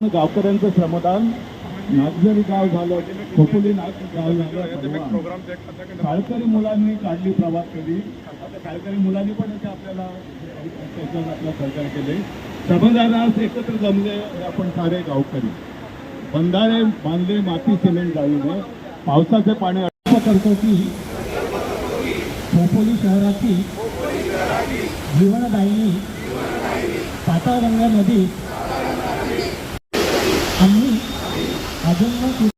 गावकऱ्यांचं श्रमदान नागझरी गाव झालं खोपोली नाग गाव झालं. शाळकरी मुलांनी काढली प्रवास केली शाळकरी मुलांनी पण इथे आपल्याला आपलं सहकार्य केले. श्रमदानास एकत्र जमले आपण सारे गावकरी. बंधारे बांधले माती सिमेंट जाळीने. पावसाचे पाणी अटक करतो की खोपोली शहराची जीवनदायिनी पाताळगंगा नदी अजून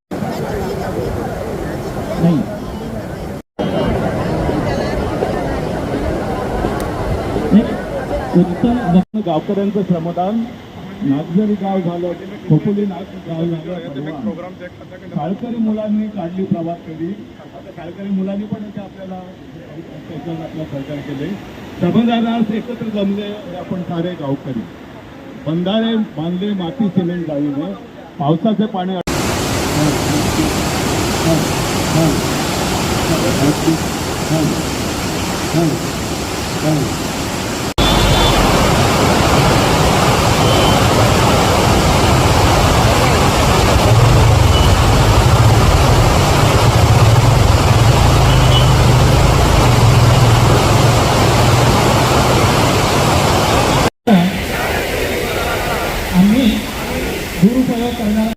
नाही. उत्तम वक्- गावकऱ्यांचं श्रमदान. नागझरी गाव झालं खोपोली नाग गाव झालं. शाळकरी मुलांनी काढली प्रवास केली आता शाळकरी मुलांनी पण इथे आपल्याला आपलं सहकार्य केले. श्रमदानास एकत्र जमले आपण सारे गावकरी. बंधारे बांधले माती सिमेंट जाळीने. पावसाचे पाणी अटक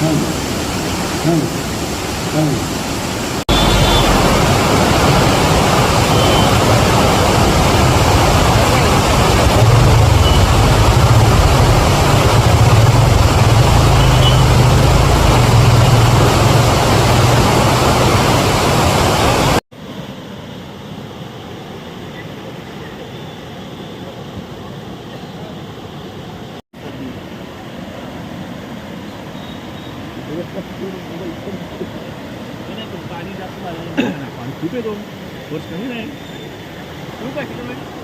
何何何 पाणी जास्त झालं पाणी खूप येतो वर्ष कमी नाही. खूप आहे